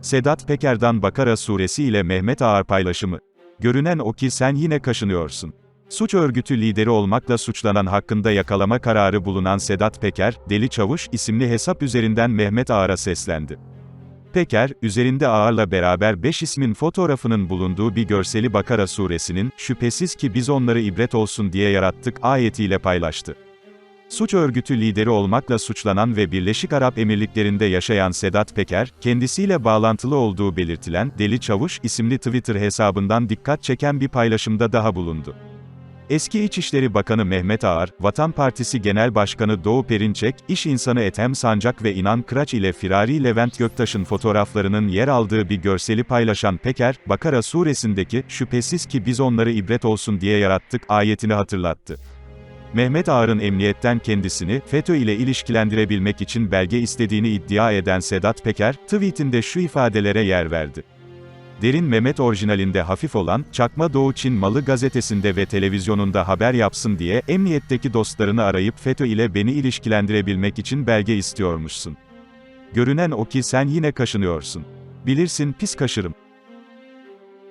Sedat Peker'dan Bakara suresi ile Mehmet Ağar paylaşımı. Görünen o ki sen yine kaşınıyorsun. Suç örgütü lideri olmakla suçlanan hakkında yakalama kararı bulunan Sedat Peker, Deli Çavuş isimli hesap üzerinden Mehmet Ağar'a seslendi. Peker, üzerinde Ağar'la beraber 5 ismin fotoğrafının bulunduğu bir görseli Bakara suresinin, şüphesiz ki biz onları ibret olsun diye yarattık ayetiyle paylaştı. Suç örgütü lideri olmakla suçlanan ve Birleşik Arap Emirlikleri'nde yaşayan Sedat Peker, kendisiyle bağlantılı olduğu belirtilen Deli Çavuş isimli Twitter hesabından dikkat çeken bir paylaşımda daha bulundu. Eski İçişleri Bakanı Mehmet Ağar, Vatan Partisi Genel Başkanı Doğu Perinçek, iş insanı Ethem Sancak ve İnan Kıraç ile Firari Levent Göktaş'ın fotoğraflarının yer aldığı bir görseli paylaşan Peker, Bakara suresindeki, şüphesiz ki biz onları ibret olsun diye yarattık, ayetini hatırlattı. Mehmet Ağar'ın emniyetten kendisini, FETÖ ile ilişkilendirebilmek için belge istediğini iddia eden Sedat Peker, tweetinde şu ifadelere yer verdi. Derin Mehmet orijinalinde hafif olan, Çakma Doğu Çin Malı gazetesinde ve televizyonunda haber yapsın diye, emniyetteki dostlarını arayıp FETÖ ile beni ilişkilendirebilmek için belge istiyormuşsun. Görünen o ki sen yine kaşınıyorsun. Bilirsin pis kaşırım.